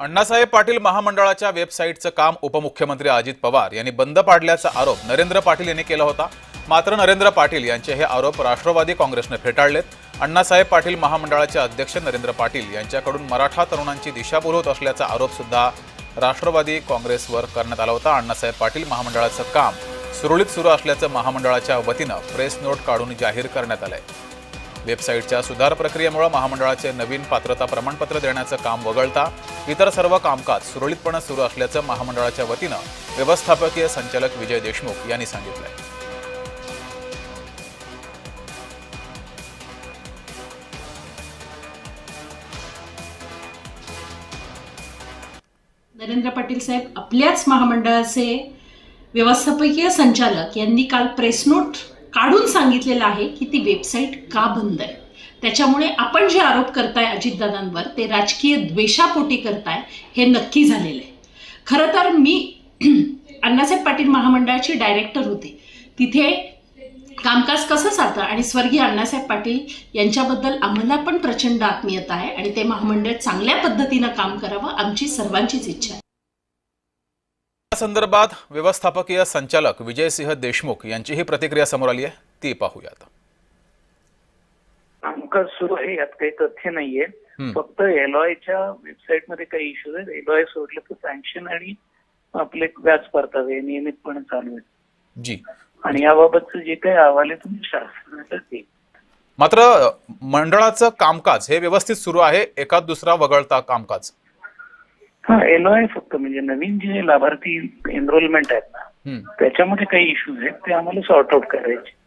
अण्णासाहेब पाटील महामंडळाच्या वेबसाईटचं काम उपमुख्यमंत्री अजित पवार यांनी बंद पाडल्याचा आरोप नरेंद्र पाटील यांनी केला होता. मात्र नरेंद्र पाटील यांचे हे आरोप राष्ट्रवादी काँग्रेसनं फेटाळलेत. अण्णासाहेब पाटील महामंडळाचे अध्यक्ष नरेंद्र पाटील यांच्याकडून मराठा तरुणांची दिशाभूल होत असल्याचा आरोपसुद्धा राष्ट्रवादी काँग्रेसवर करण्यात आला होता. अण्णासाहेब पाटील महामंडळाचं काम सुरळीत सुरू असल्याचं महामंडळाच्या वतीनं प्रेस नोट काढून जाहीर करण्यात आलं आहे वेबसाईटच्या सुधार प्रक्रियेमुळे महामंडळाचे नवीन पात्रता प्रमाणपत्र देण्याचं काम वगळता इतर सर्व कामकाज सुरळीतपणे सुरू असल्याचं महामंडळाच्या वतीनं व्यवस्थापकीय संचालक विजय देशमुख यांनी सांगितलंय. नरेंद्र पाटील साहेब आपल्याच महामंडळाचे व्यवस्थापकीय संचालक यांनी काल प्रेस नोट काढून सांगितलेलं आहे की ती वेबसाईट का बंद आहे. त्याच्यामुळे आपण जे आरोप करताय अजितदादांवर ते राजकीय द्वेषापोटी करताय हे नक्की झालेलं आहे. खरं तर मी अण्णासाहेब पाटील महामंडळाची डायरेक्टर होते. तिथे कामकाज कसं चालतं आणि स्वर्गीय अण्णासाहेब पाटील यांच्याबद्दल आम्हाला पण प्रचंड आत्मीयता आहे आणि ते महामंडळ चांगल्या पद्धतीनं काम करावं आमची सर्वांचीच इच्छा आहे. संदर्भात व्यवस्थापकीय संचालक विजयसिंह देशमुख यांचीही प्रतिक्रिया समोर आली आहे. ती पाहूयात. कामकाज सुरू आहे यात काही तथ्य नाहीये. फक्त एलॉयच्या वेबसाईटमध्ये काही इश्यूज आहेत. एलॉय सोडलं तर सँक्शन आणि आपले व्याज परतावे हे नियमितपणे चालू आहेत. जी. आणि याबाबतचं जे काही अहवाल आहे तुम्ही शासनाचं ते मात्र मंडळाचं कामकाज हे व्यवस्थित सुरू आहे. एकाच दुसरा वगळता कामकाज. हा एलॉय फक्त म्हणजे नवीन जे लाभार्थी एनरोलमेंट आहेत ना. त्याच्यामध्ये काही इश्यूज आहेत ते आम्हाला सॉर्ट आउट करायचे